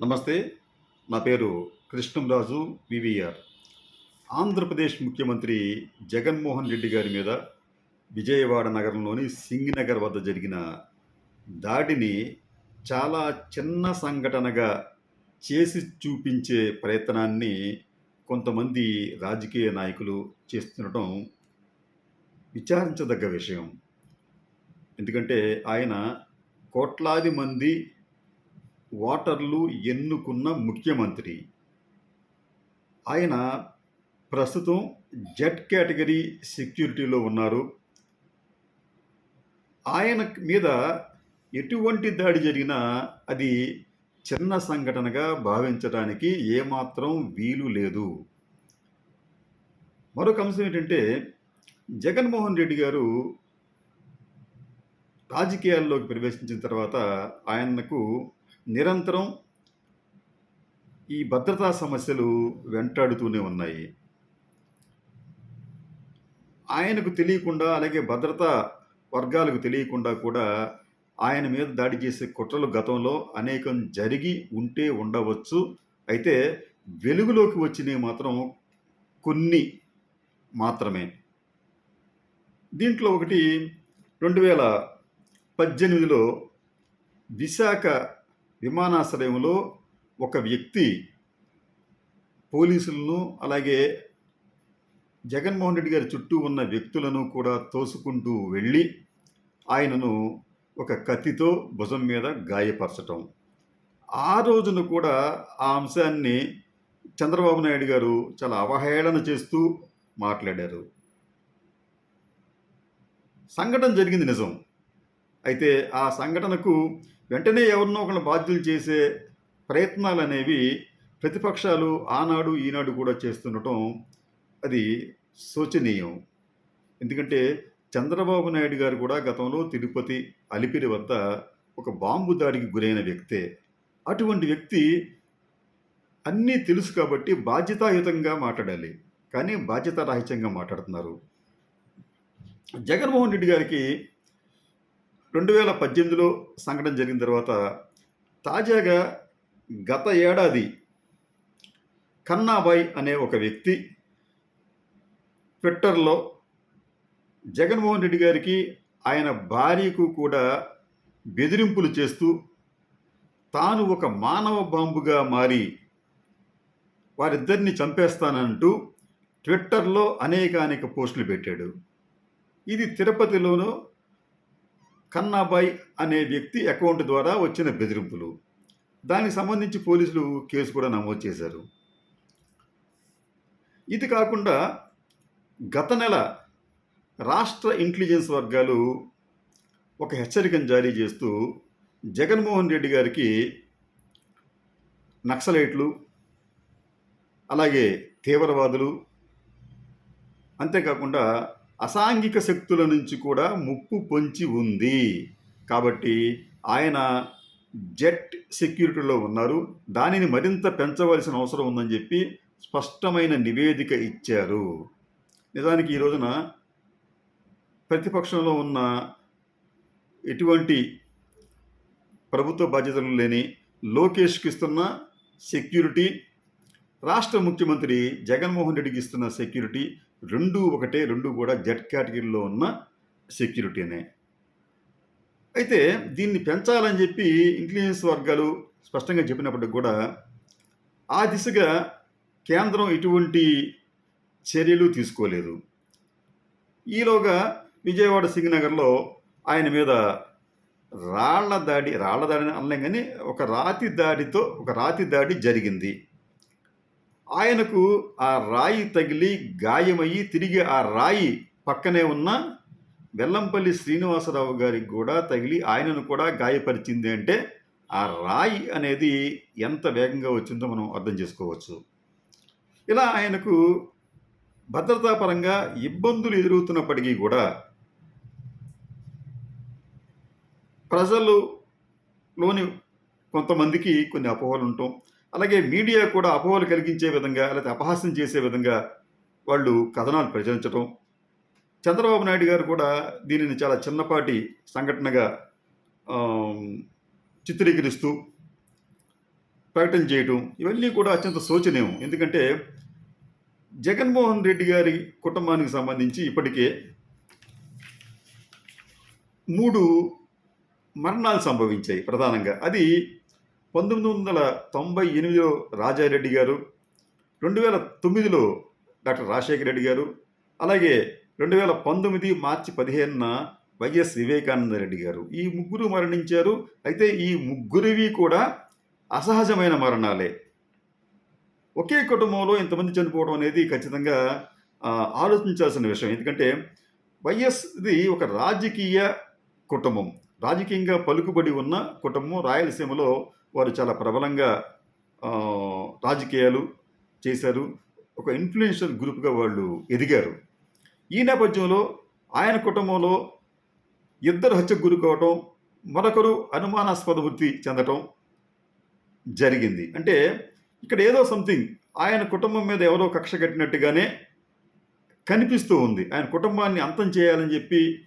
నమస్తే నా పేరు కృష్ణంరాజు వివిఆర్. ఆంధ్రప్రదేశ్ ముఖ్యమంత్రి జగన్మోహన్ రెడ్డి గారి మీద విజయవాడ నగరంలోని సింగినగర్ వద్ద జరిగిన దాడిని చాలా చిన్న సంఘటనగా చేసి చూపించే ప్రయత్నాన్ని కొంతమంది రాజకీయ నాయకులు చేస్తుండటం విచారించదగ్గ విషయం. ఎందుకంటే ఆయన కోట్లాది మంది ఓటర్లు ఎన్నుకున్న ముఖ్యమంత్రి. ఆయన ప్రస్తుతం జెడ్ కేటగిరీ సెక్యూరిటీలో ఉన్నారు. ఆయన మీద ఎటువంటి దాడి జరిగినా అది చిన్న సంఘటనగా భావించడానికి ఏమాత్రం వీలు లేదు. మరొక అంశం ఏంటంటే జగన్మోహన్ రెడ్డి గారు రాజకీయాల్లోకి ప్రవేశించిన తర్వాత ఆయనకు నిరంతరం ఈ భద్రతా సమస్యలు వెంటాడుతూనే ఉన్నాయి. ఆయనకు తెలియకుండా అలాగే భద్రతా వర్గాలకు తెలియకుండా కూడా ఆయన మీద దాడి చేసే కుట్రలు గతంలో అనేకం జరిగి ఉంటే ఉండవచ్చు. అయితే వెలుగులోకి వచ్చినవి మాత్రం కొన్ని మాత్రమే. దీంట్లో ఒకటి రెండు వేల పద్దెనిమిదిలో విశాఖ విమానాశ్రయంలో ఒక వ్యక్తి పోలీసులను అలాగే జగన్మోహన్ రెడ్డి గారి చుట్టూ ఉన్న వ్యక్తులను కూడా తోసుకుంటూ వెళ్ళి ఆయనను ఒక కత్తితో భుజం మీద గాయపరచటం. ఆ రోజున కూడా ఆ అంశాన్ని చంద్రబాబు నాయుడు గారు చాలా అవహేళన చేస్తూ మాట్లాడారు. సంఘటన జరిగింది నిజం. అయితే ఆ సంఘటనకు వెంటనే ఎవరినో ఒకరిని బాధ్యులు చేసే ప్రయత్నాలు అనేవి ప్రతిపక్షాలు ఆనాడు ఈనాడు కూడా చేస్తుండటం అది శోచనీయం. ఎందుకంటే చంద్రబాబు నాయుడు గారు కూడా గతంలో తిరుపతి అలిపిరి వద్ద ఒక బాంబు దాడికి గురైన వ్యక్తే. అటువంటి వ్యక్తి అన్నీ తెలుసు కాబట్టి బాధ్యతాయుతంగా మాట్లాడాలి. కానీ బాధ్యతారాహిత్యంగా మాట్లాడుతున్నారు. జగన్మోహన్ రెడ్డి గారికి రెండు వేల పద్దెనిమిదిలో సంఘటన జరిగిన తర్వాత తాజాగా గత ఏడాది కన్నాబాయ్ అనే ఒక వ్యక్తి ట్విట్టర్లో జగన్మోహన్ రెడ్డి గారికి ఆయన భార్యకు కూడా బెదిరింపులు చేస్తూ తాను ఒక మానవ బాంబుగా మారి వారిద్దరిని చంపేస్తానంటూ ట్విట్టర్లో అనేక అనేక పోస్టులు పెట్టాడు. ఇది తిరుపతిలోనూ కన్నాబాయ్ అనే వ్యక్తి అకౌంట్ ద్వారా వచ్చిన బెదిరింపులు. దానికి సంబంధించి పోలీసులు కేసు కూడా నమోదు చేశారు. ఇది కాకుండా గత నెల రాష్ట్ర ఇంటెలిజెన్స్ వర్గాలు ఒక హెచ్చరికను జారీ చేస్తూ జగన్మోహన్ రెడ్డి గారికి నక్సలైట్లు అలాగే తీవ్రవాదులు అంతేకాకుండా అసాంఘిక శక్తుల నుంచి కూడా ముప్పు పొంచి ఉంది. కాబట్టి ఆయన జెట్ సెక్యూరిటీలో ఉన్నారు. దానిని మరింత పెంచవలసిన అవసరం ఉందని చెప్పి స్పష్టమైన నివేదిక ఇచ్చారు. నిజానికి ఈ రోజున ప్రతిపక్షంలో ఉన్న ఎటువంటి ప్రభుత్వ బాధ్యతలు లేని లోకేష్కి ఇస్తున్న సెక్యూరిటీ రాష్ట్ర ముఖ్యమంత్రి జగన్మోహన్ రెడ్డికి ఇస్తున్న సెక్యూరిటీ రెండు ఒకటే రెండు కూడా జెడ్ కేటగిరీలో ఉన్న సెక్యూరిటీనే అయితే దీన్ని పెంచాలని చెప్పి ఇంటెలిజెన్స్ వర్గాలు స్పష్టంగా చెప్పినప్పటికి కూడా ఆ దిశగా కేంద్రం ఎటువంటి చర్యలు తీసుకోలేదు. ఈలోగా విజయవాడ సింగనగర్లో ఆయన మీద రాళ్ళ దాడి రాళ్ళ దాడిని అనలేం కానీ ఒక రాతి దాడితో ఒక రాతి దాడి జరిగింది. ఆయనకు ఆ రాయి తగిలి గాయమయ్యి తిరిగి ఆ రాయి పక్కనే ఉన్న వెల్లంపల్లి శ్రీనివాసరావు గారికి కూడా తగిలి ఆయనను కూడా గాయపరిచింది అంటే ఆ రాయి అనేది ఎంత వేగంగా వచ్చిందో మనం అర్థం చేసుకోవచ్చు. ఇలా ఆయనకు భద్రతాపరంగా ఇబ్బందులు ఎదురవుతున్నప్పటికీ కూడా ప్రజలులోని కొంతమందికి కొన్ని అపోహలు ఉంటాం అలాగే మీడియా కూడా అపోహలు కలిగించే విధంగా లేకపోతే అపహాస్యం చేసే విధంగా వాళ్ళు కథనాలు ప్రచురించడం చంద్రబాబు నాయుడు గారు కూడా దీనిని చాలా చిన్నపాటి సంఘటనగా చిత్రీకరిస్తూ ప్రకటన చేయటం. ఇవన్నీ కూడా అత్యంత శోచనీయం. ఎందుకంటే జగన్మోహన్ రెడ్డి గారి కుటుంబానికి సంబంధించి ఇప్పటికే మూడు మరణాలు సంభవించాయి ప్రధానంగా. అది పంతొమ్మిది వందల తొంభై ఎనిమిదిలో రాజారెడ్డి గారు రెండు వేల తొమ్మిదిలో డాక్టర్ రాజశేఖర రెడ్డి గారు అలాగే రెండు వేల పంతొమ్మిది మార్చి పదిహేనున వైఎస్ వివేకానంద రెడ్డి గారు. ఈ ముగ్గురు మరణించారు. అయితే ఈ ముగ్గురివి కూడా అసహజమైన మరణాలే. ఒకే కుటుంబంలో ఇంతమంది చనిపోవడం అనేది ఖచ్చితంగా ఆలోచించాల్సిన విషయం. ఎందుకంటే వైఎస్ది ఒక రాజకీయ కుటుంబం. రాజకీయంగా పలుకుబడి ఉన్న కుటుంబం రాయలసీమలో వారు చాలా ప్రబలంగా రాజకీయాలు చేశారు. ఒక ఇన్ఫ్లుయెన్షియల్ గ్రూప్గా వాళ్ళు ఎదిగారు. ఈ నేపథ్యంలో ఆయన కుటుంబంలో ఇద్దరు హత్యకు గురి కావటం మరొకరు అనుమానాస్పద వృత్తి చెందటం జరిగింది. అంటే ఇక్కడ ఏదో సంథింగ్ ఆయన కుటుంబం మీద ఎవరో కక్ష కట్టినట్టుగానే కనిపిస్తూ ఉంది. ఆయన కుటుంబాన్ని అంతం చేయాలని చెప్పి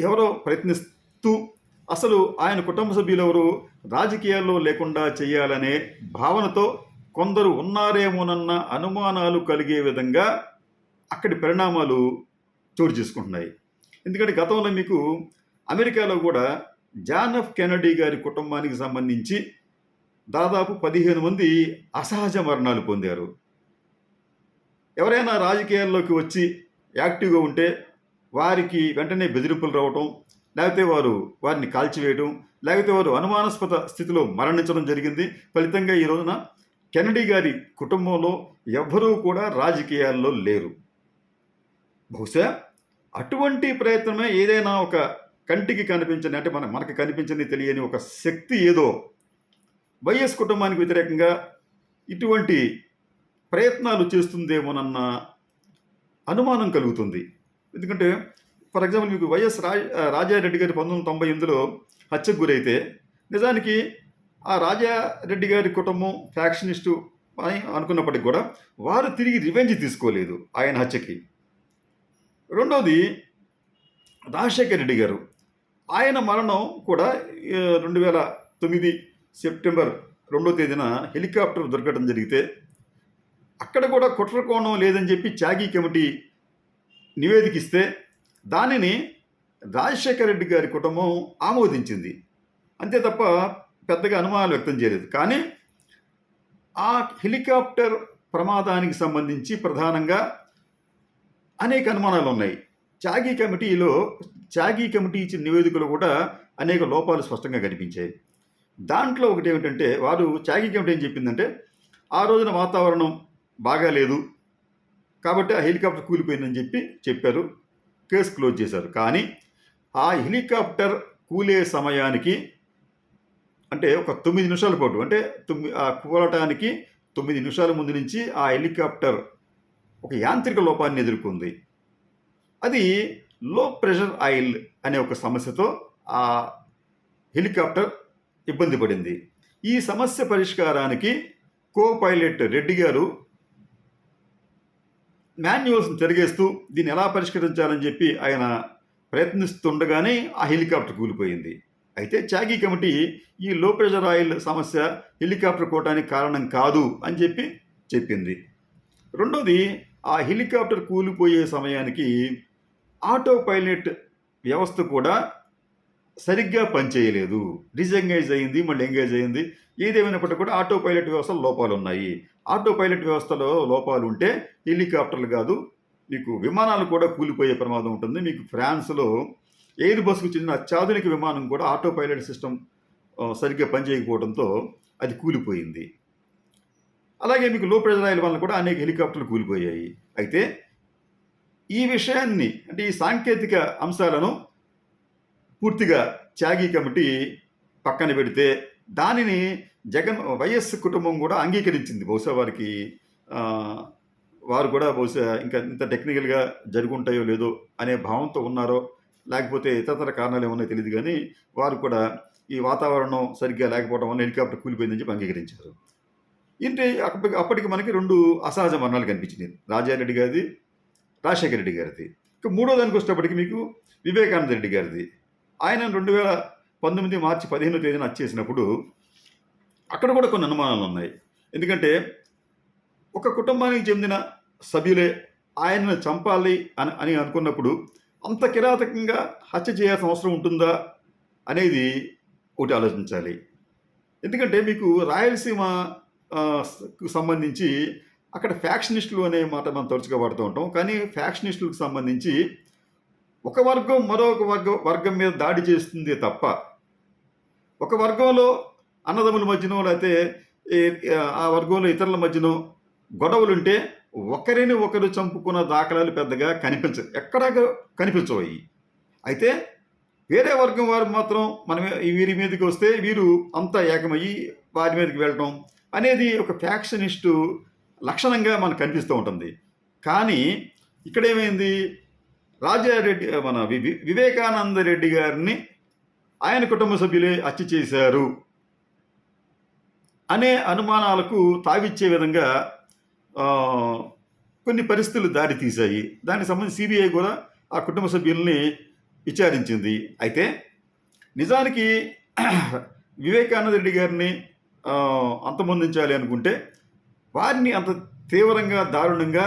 ఎవరో ప్రయత్నిస్తూ అసలు ఆయన కుటుంబ సభ్యులెవరు రాజకీయాల్లో లేకుండా చేయాలనే భావనతో కొందరు ఉన్నారేమోనన్న అనుమానాలు కలిగే విధంగా అక్కడి పరిణామాలు చోటు చేసుకుంటున్నాయి. ఎందుకంటే గతంలో మీకు అమెరికాలో కూడా జాన్ ఎఫ్ కెనడీ గారి కుటుంబానికి సంబంధించి దాదాపు పదిహేను మంది అసహజ మరణాలు పొందారు. ఎవరైనా రాజకీయాల్లోకి వచ్చి యాక్టివ్గా ఉంటే వారికి వెంటనే బెదిరింపులు రావటం లేకపోతే వారు వారిని కాల్చివేయడం లేకపోతే వారు అనుమానాస్పద స్థితిలో మరణించడం జరిగింది. ఫలితంగా ఈ రోజున కెనడీ గారి కుటుంబంలో ఎవ్వరూ కూడా రాజకీయాల్లో లేరు. బహుశా అటువంటి ప్రయత్నమే ఏదైనా ఒక కంటికి కనిపించని అంటే మన మనకు కనిపించని తెలియని ఒక శక్తి ఏదో వైఎస్ కుటుంబానికి వ్యతిరేకంగా ఇటువంటి ప్రయత్నాలు చేస్తుందేమోనన్న అనుమానం కలుగుతుంది. ఎందుకంటే ఫర్ ఎగ్జాంపుల్ మీకు వైఎస్ రా రాజారెడ్డి గారి పంతొమ్మిది వందల తొంభై ఎనిమిదిలో హత్యకు గురైతే నిజానికి ఆ రాజారెడ్డి గారి కుటుంబం ఫ్యాక్షనిస్టు అని అనుకున్నప్పటికి కూడా వారు తిరిగి రివెంజ్ తీసుకోలేదు ఆయన హత్యకి. రెండవది రాజశేఖర్ రెడ్డి గారు. ఆయన మరణం కూడా రెండు వేల తొమ్మిది సెప్టెంబర్ రెండో తేదీన హెలికాప్టర్ దొరకడం జరిగితే అక్కడ కూడా కుట్ర కోణం లేదని చెప్పి త్యాగి కమిటీ నివేదిక ఇస్తే దానిని రాజశేఖర రెడ్డి గారి కుటుంబం ఆమోదించింది. అంతే తప్ప పెద్దగా అనుమానాలు వ్యక్తం చేయలేదు. కానీ ఆ హెలికాప్టర్ ప్రమాదానికి సంబంధించి ప్రధానంగా అనేక అనుమానాలు ఉన్నాయి. త్యాగీ కమిటీలో త్యాగీ కమిటీ ఇచ్చిన నివేదికలు కూడా అనేక లోపాలు స్పష్టంగా కనిపించాయి. దాంట్లో ఒకటి ఏమిటంటే వారు త్యాగీ కమిటీ ఏం చెప్పిందంటే ఆ రోజున వాతావరణం బాగాలేదు కాబట్టి ఆ హెలికాప్టర్ కూలిపోయిందని చెప్పి చెప్పారు. కేసు క్లోజ్ చేశారు. కానీ ఆ హెలికాప్టర్ కూలే సమయానికి అంటే ఒక తొమ్మిది నిమిషాల పాటు అంటే తొమ్మిది ఆ కూలటానికి తొమ్మిది నిమిషాల ముందు నుంచి ఆ హెలికాప్టర్ ఒక యాంత్రిక లోపాన్ని ఎదుర్కొంది. అది లో ప్రెషర్ ఆయిల్ అనే ఒక సమస్యతో ఆ హెలికాప్టర్ ఇబ్బంది పడింది. ఈ సమస్య పరిష్కారానికి కో పైలట్ రెడ్డి గారు మాన్యువల్స్ని తిరిగేస్తూ దీన్ని ఎలా పరిష్కరించాలని చెప్పి ఆయన ప్రయత్నిస్తుండగానే ఆ హెలికాప్టర్ కూలిపోయింది. అయితే త్యాగి కమిటీ ఈ లో ప్రెషర్ ఆయిల్ సమస్య హెలికాప్టర్ కోటానికి కారణం కాదు అని చెప్పి చెప్పింది. రెండోది ఆ హెలికాప్టర్ కూలిపోయే సమయానికి ఆటో పైలట్ వ్యవస్థ కూడా సరిగ్గా పనిచేయలేదు. డిజెంగేజ్ అయింది మళ్ళీ ఎంగేజ్ అయింది. ఏదేమైనప్పటికీ కూడా ఆటో పైలట్ వ్యవస్థలో లోపాలు ఉన్నాయి ఆటో పైలట్ వ్యవస్థలో లోపాలు ఉంటే హెలికాప్టర్లు కాదు మీకు విమానాలు కూడా కూలిపోయే ప్రమాదం ఉంటుంది. మీకు ఫ్రాన్స్లో ఎయిర్ బస్కు చెందిన అత్యాధునిక విమానం కూడా ఆటో పైలట్ సిస్టమ్ సరిగ్గా పనిచేయకపోవడంతో అది కూలిపోయింది. అలాగే మీకు లో ప్రెజర్ ఆయిల్ వల్ల కూడా అనేక హెలికాప్టర్లు కూలిపోయాయి. అయితే ఈ విషయాన్ని అంటే ఈ సాంకేతిక అంశాలను పూర్తిగా త్యాగి కమిటీ పక్కన పెడితే దానిని జగన్ వైఎస్ కుటుంబం కూడా అంగీకరించింది. బహుశా వారికి వారు కూడా బహుశా ఇంకా ఇంత టెక్నికల్గా జరుగుంటాయో లేదో అనే భావంతో ఉన్నారో లేకపోతే ఇతరతర కారణాలు ఏమన్నా తెలియదు కానీ వారు కూడా ఈ వాతావరణం సరిగ్గా లేకపోవడం వల్ల హెలికాప్టర్ కూలిపోయిందని చెప్పి అంగీకరించారు. ఏంటి అప్పటికి అప్పటికి మనకి రెండు అసహజ మరణాలు కనిపించినాయి. రాజారెడ్డి గారిది రాజశేఖర రెడ్డి గారిది. ఇక మూడో దానికి వచ్చేటప్పటికి మీకు వివేకానంద రెడ్డి గారిది. ఆయన రెండు వేల పంతొమ్మిది మార్చి పదిహేనో తేదీన వచ్చేసినప్పుడు అక్కడ కూడా కొన్ని అనుమానాలు ఉన్నాయి. ఎందుకంటే ఒక కుటుంబానికి చెందిన సభ్యులే ఆయనను చంపాలి అని అని అనుకున్నప్పుడు అంత కిరాతకంగా హత్య చేయాల్సిన అవసరం ఉంటుందా అనేది ఒకటి ఆలోచించాలి. ఎందుకంటే మీకు రాయలసీమ సంబంధించి అక్కడ ఫ్యాక్షనిస్టులు అనే మాట మనం తరచుగా వాడుతూ ఉంటాం. కానీ ఫ్యాక్షనిస్టులకు సంబంధించి ఒక వర్గం మరొక వర్గం వర్గం మీద దాడి చేస్తుంది తప్ప ఒక వర్గంలో అన్నదమ్ముల మధ్యనో లేకపోతే ఆ వర్గంలో ఇతరుల మధ్యనో గొడవలుంటే ఒకరిని ఒకరు చంపుకున్న దాఖలాలు పెద్దగా కనిపించ ఎక్కడా కనిపించవు అయితే వేరే వర్గం వారు మాత్రం మనం వీరి మీదకి వస్తే వీరు అంతా ఏకమయ్యి వారి మీదకి వెళ్ళటం అనేది ఒక ఫ్యాక్షనిస్టు లక్షణంగా మనకు కనిపిస్తూ ఉంటుంది. కానీ ఇక్కడ ఏమైంది రాజారెడ్డి మన వివేకానంద రెడ్డి గారిని ఆయన కుటుంబ సభ్యులే హత్య చేశారు అనే అనుమానాలకు తావిచ్చే విధంగా కొన్ని పరిస్థితులు దారితీశాయి. దానికి సంబంధించి సిబిఐ కూడా ఆ కుటుంబ సభ్యుల్ని విచారించింది. అయితే నిజానికి వివేకానంద రెడ్డి గారిని అంతమొందించాలి అనుకుంటే వారిని అంత తీవ్రంగా దారుణంగా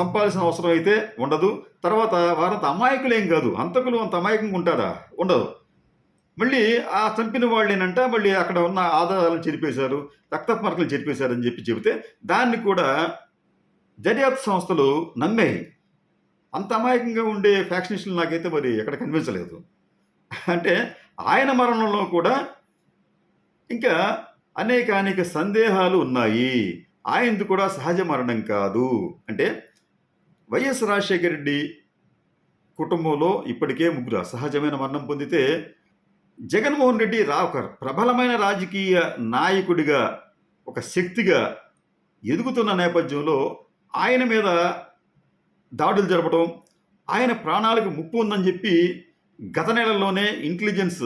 చంపాల్సిన అవసరం అయితే ఉండదు. తర్వాత వారంత అమాయకులేం కాదు. హంతకులు అంత అమాయకంగా ఉంటారా? ఉండదు. మళ్ళీ ఆ చంపిన వాళ్ళేనంట మళ్ళీ అక్కడ ఉన్న ఆధారాలను చెరిపేశారు రక్తపు మరకలు అని చెప్పి చెబితే దాన్ని కూడా దర్యాప్తు సంస్థలు నమ్మాయి. అంత అమాయకంగా ఉండే ఫ్యాక్షనిస్టులు నాకైతే మరి ఎక్కడ కనిపించలేదు. అంటే ఆయన మరణంలో కూడా ఇంకా అనేక అనేక సందేహాలు ఉన్నాయి. ఆయనది కూడా సహజ మరణం కాదు. అంటే వైఎస్ రాజశేఖర రెడ్డి కుటుంబంలో ఇప్పటికే ముగ్గురు అసహజమైన మరణం పొందితే జగన్మోహన్ రెడ్డి రా ఒక ప్రబలమైన రాజకీయ నాయకుడిగా ఒక శక్తిగా ఎదుగుతున్న నేపథ్యంలో ఆయన మీద దాడులు జరపడం ఆయన ప్రాణాలకు ముప్పు ఉందని చెప్పి గత నెలల్లోనే ఇంటెలిజెన్స్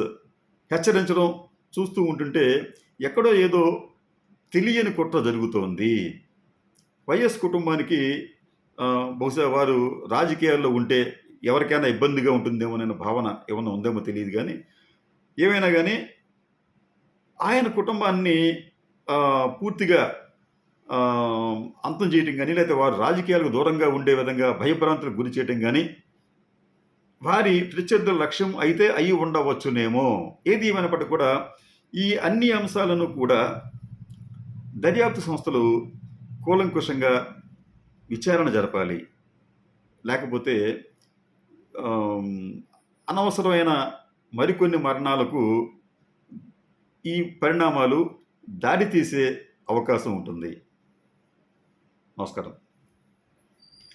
హెచ్చరించడం చూస్తూ ఉంటుంటే ఎక్కడో ఏదో తెలియని కుట్ర జరుగుతోంది. వైఎస్ కుటుంబానికి బహుశా వారు రాజకీయాల్లో ఉంటే ఎవరికైనా ఇబ్బందిగా ఉంటుందేమోననే భావన ఏమన్నా ఉందేమో తెలియదు కానీ ఏమైనా కానీ ఆయన కుటుంబాన్ని పూర్తిగా అంతం చేయటం కానీ లేకపోతే వారు రాజకీయాలకు దూరంగా ఉండే విధంగా భయభ్రాంతులకు గురి చేయటం కానీ వారి ప్రత్యర్థుల లక్ష్యం అయితే అయి ఉండవచ్చునేమో. ఏది ఏమైనప్పటికీ కూడా ఈ అన్ని అంశాలను కూడా దర్యాప్తు సంస్థలు కూలంకుషంగా విచారణ జరపాలి. లేకపోతే అనవసరమైన మరికొన్ని మరణాలకు ఈ పరిణామాలు దారి తీసే అవకాశం ఉంటుంది. నమస్కారం.